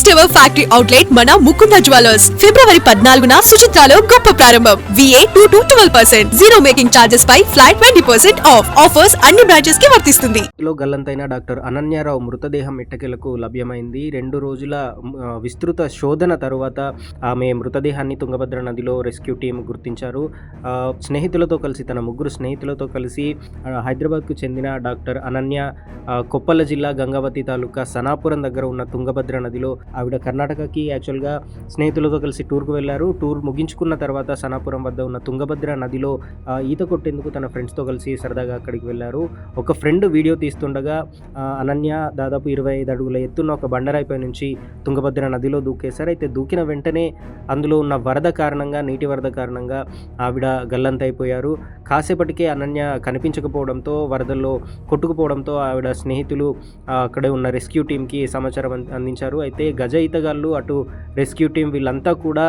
First ever factory outlet మన Mukunda jewellers. ఫిబ్రవరి పద్నాలుగున సుచిత్రాలో గొప్ప ప్రారంభం. VA two to twelve percent zero making charges pi flat twenty percent off offers అన్ని బ్రాంచెస్కి వర్తిస్తుంది. లో గల్లంతైన డాక్టర్ అనన్యారావు మృతదేహం ఇట్టకెలకు లభ్యమైంది. రెండు రోజుల విస్తృత శోధన తరువాత ఆమె మృతదేహాన్ని తుంగభద్ర నదిలో రెస్క్యూ టీం గుర్తించారు. స్నేహితులతో కలిసి తన ముగ్గురు స్నేహితులతో కలిసి హైదరాబాద్కు చెందిన డాక్టర్ అనన్య కొప్పల జిల్లా గంగావతి తాలూకా సనాపురం దగ్గర ఉన్న తుంగభద్ర నదిలో ఆవిడ కర్ణాటకకి యాక్చువల్గా స్నేహితులతో కలిసి టూర్కు వెళ్ళారు. టూర్ ముగించుకున్న తర్వాత సనాపురం వద్ద ఉన్న తుంగభద్ర నదిలో ఈత కొట్టేందుకు తన ఫ్రెండ్స్తో కలిసి సరదాగా అక్కడికి వెళ్ళారు. ఒక ఫ్రెండ్ వీడియో తీస్తుండగా అనన్య దాదాపు ఇరవై ఐదు అడుగుల ఎత్తున్న ఒక బండరాయిపై నుంచి తుంగభద్ర నదిలో దూకేశారు. అయితే దూకిన వెంటనే అందులో ఉన్న వరద కారణంగా నీటి వరద కారణంగా ఆవిడ గల్లంతైపోయారు కాసేపటికే అనన్య కనిపించకపోవడంతో వరదల్లో కొట్టుకుపోవడంతో ఆవిడ స్నేహితులు అక్కడే ఉన్న రెస్క్యూ టీంకి సమాచారం అందించారు. అయితే గజ ఈతగాళ్ళు అటు రెస్క్యూ టీం వీళ్ళంతా కూడా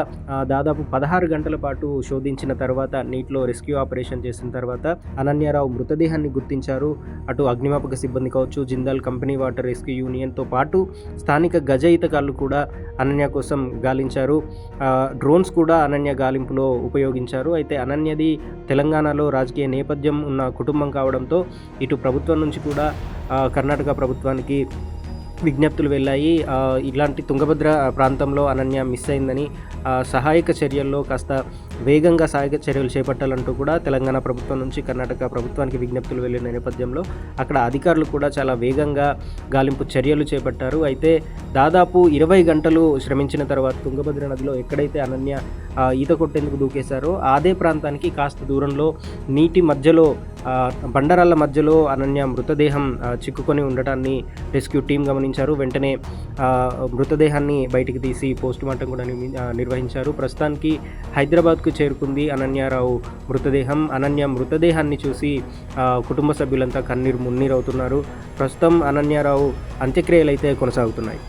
దాదాపు పదహారు గంటల పాటు శోధించిన తర్వాత నీటిలో రెస్క్యూ ఆపరేషన్ చేసిన తర్వాత అనన్యారావు మృతదేహాన్ని గుర్తించారు. అటు అగ్నిమాపక సిబ్బంది కావచ్చు జిందాల్ కంపెనీ వాటర్ రెస్క్యూ యూనియన్తో పాటు స్థానిక గజ ఈతగాళ్ళు కూడా అనన్య కోసం గాలించారు. డ్రోన్స్ కూడా అనన్య గాలింపులో ఉపయోగించారు. అయితే అనన్యది తెలంగాణలో రాజకీయ నేపథ్యం ఉన్న కుటుంబం కావడంతో ఇటు ప్రభుత్వం నుంచి కూడా కర్ణాటక ప్రభుత్వానికి విజ్ఞప్తులు వెళ్ళాయి. ఇలాంటి తుంగభద్ర ప్రాంతంలో అనన్య మిస్ అయిందని సహాయక చర్యల్లో కాస్త వేగంగా సహాయక చర్యలు చేపట్టాలంటూ కూడా తెలంగాణ ప్రభుత్వం నుంచి కర్ణాటక ప్రభుత్వానికి విజ్ఞప్తులు వెళ్ళిన నేపథ్యంలో అక్కడ అధికారులు కూడా చాలా వేగంగా గాలింపు చర్యలు చేపట్టారు. అయితే దాదాపు ఇరవై గంటలు శ్రమించిన తర్వాత తుంగభద్ర నదిలో ఎక్కడైతే అనన్య ఈత కొట్టేందుకు దూకేశారో అదే ప్రాంతానికి కాస్త దూరంలో నీటి మధ్యలో బండరాళ్ళ మధ్యలో అనన్య మృతదేహం చిక్కుకొని ఉండటాన్ని రెస్క్యూ టీం గమనించారు. వెంటనే మృతదేహాన్ని బయటికి తీసి పోస్ట్ మార్టం కూడా నిర్వహించారు. ప్రస్తుతానికి హైదరాబాద్కు చేరుకుంది అనన్యారావు మృతదేహం. అనన్య మృతదేహాన్ని చూసి కుటుంబ సభ్యులంతా కన్నీరు మున్నీరవుతున్నారు. ప్రస్తుతం అనన్యారావు అంత్యక్రియలు అయితే కొనసాగుతున్నాయి.